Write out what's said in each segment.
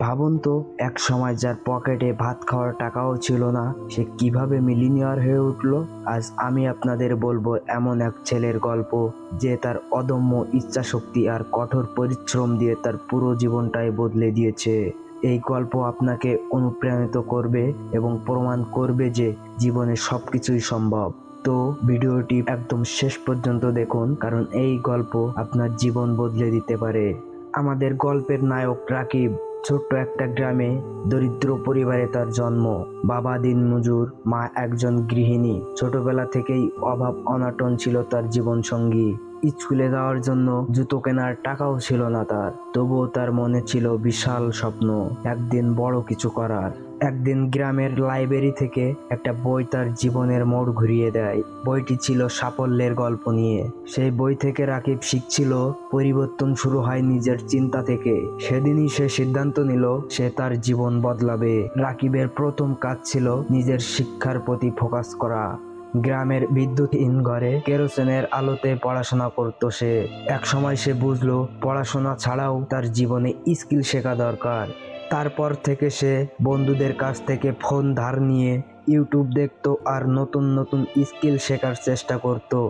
ভাবুন তো, এক সময় যার পকেটে ভাত খাওয়ার টাকাও ছিল না, সে কীভাবে মিলিনিয়ার হয়ে উঠল? আজ আমি আপনাদের বলব এমন এক ছেলের গল্প, যে তার অদম্য ইচ্ছাশক্তি আর কঠোর পরিশ্রম দিয়ে তার পুরো জীবনটাই বদলে দিয়েছে। এই গল্প আপনাকে অনুপ্রাণিত করবে এবং প্রমাণ করবে যে জীবনে সব কিছুই সম্ভব। তো ভিডিওটি একদম শেষ পর্যন্ত দেখুন, কারণ এই গল্প আপনার জীবন বদলে দিতে পারে। আমাদের গল্পের নায়ক রাকিব। ছোট্ট একটা গ্রামে দরিদ্র পরিবারে তার জন্ম। বাবা দিন মজুর মা একজন গৃহিণী। ছোটবেলা থেকেই অভাব অনাটন ছিল তার জীবন সঙ্গী স্কুলে যাওয়ার জন্য জুতো কেনার টাকাও ছিল না তার। তবুও তার মনে ছিল বিশাল স্বপ্ন, একদিন বড় কিছু করার। একদিন গ্রামের লাইব্রেরি থেকে একটা বই তার জীবনের মোড় ঘুরিয়ে দেয়। বইটি ছিল সাফল্যের গল্প নিয়ে। সেই বই থেকে রাকিব শিখছিল, পরিবর্তন শুরু হয় নিজের চিন্তা থেকে। সেদিনই সে সিদ্ধান্ত নিল, সে তার জীবন বদলাবে। রাকিবের প্রথম কাজ ছিল নিজের শিক্ষার প্রতি ফোকাস করা। গ্রামের বিদ্যুৎহীন ঘরে কেরোসিনের আলোতে পড়াশোনা করত সে। এক সময় সে বুঝলো, পড়াশোনা ছাড়াও তার জীবনে স্কিল শেখা দরকার। তারপর থেকে সে বন্ধুদের কাছ থেকে ফোন ধার নিয়ে ইউটিউব দেখতো আর নতুন নতুন স্কিল শেখার চেষ্টা করত।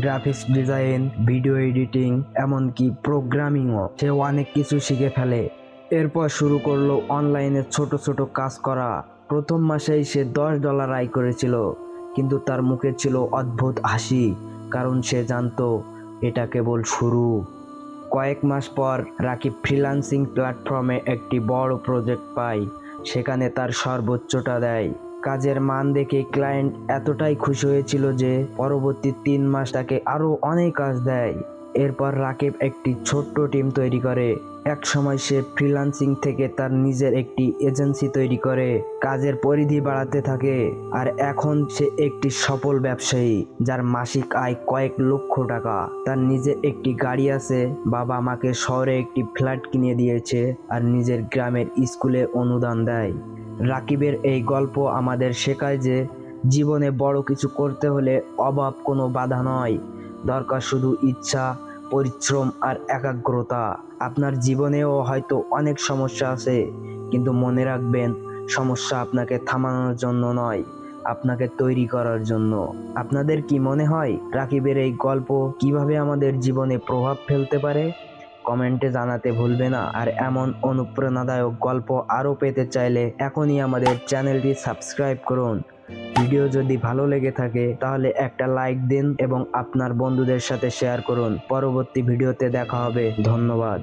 গ্রাফিক্স ডিজাইন, ভিডিও এডিটিং, এমনকি প্রোগ্রামিংও সে অনেক কিছু শিখে ফেলে। এরপর শুরু করল অনলাইনে ছোট ছোট কাজ করা। প্রথম মাসেই সে দশ ডলার আয় করেছিল। কিন্তু তার মুখে ছিল অদ্ভুত হাসি, কারণ সে জানত এটা কেবল শুরু। কয়েক মাস পর রাকিব ফ্রিলান্সিং প্ল্যাটফর্মে একটি বড় প্রজেক্ট পায়, সেখানে তার সর্বোচ্চটা দেয়। কাজের মান দেখে ক্লায়েন্ট এতটাই খুশি হয়েছিল যে পরবর্তী তিন মাস তাকে আরও অনেক কাজ দেয়। এরপর রাকিব একটি ছোট্ট টিম তৈরি করে। এক সময় সে ফ্রিল্যান্সিং থেকে তার নিজের একটি এজেন্সি তৈরি করে, কাজের পরিধি বাড়াতে থাকে, আর এখন সে একটি সফল ব্যবসায়ী, যার মাসিক আয় কয়েক লক্ষ টাকা। তার নিজের একটি গাড়ি আছে, বাবা মাকে শহরে একটি ফ্ল্যাট কিনে দিয়েছে, আর নিজের গ্রামের স্কুলে অনুদান দেয়। রাকিবের এই গল্প আমাদের শেখায় যে, জীবনে বড় কিছু করতে হলে অভাব কোনো বাধা নয়। দরকার শুধু ইচ্ছা পরিশ্রম আর একাগ্রতা। আপনার জীবনেও হয়তো অনেক সমস্যা আছে, কিন্তু মনে রাখবেন, সমস্যা আপনাকে থামানোর জন্য নয়, আপনাকে তৈরি করার জন্য। আপনাদের কি মনে হয় রাকিবের এই গল্প কীভাবে আমাদের জীবনে প্রভাব ফেলতে পারে? কমেন্টে জানাতে ভুলবে না। আর এমন অনুপ্রেরণাদায়ক গল্প আরও পেতে চাইলে এখনই আমাদের চ্যানেলটি সাবস্ক্রাইব করুন। ভিডিও যদি ভালো লেগে থাকে, তাহলে একটা লাইক দিন এবং আপনার বন্ধুদের সাথে শেয়ার করুন। পরবর্তী ভিডিওতে দেখা হবে। ধন্যবাদ।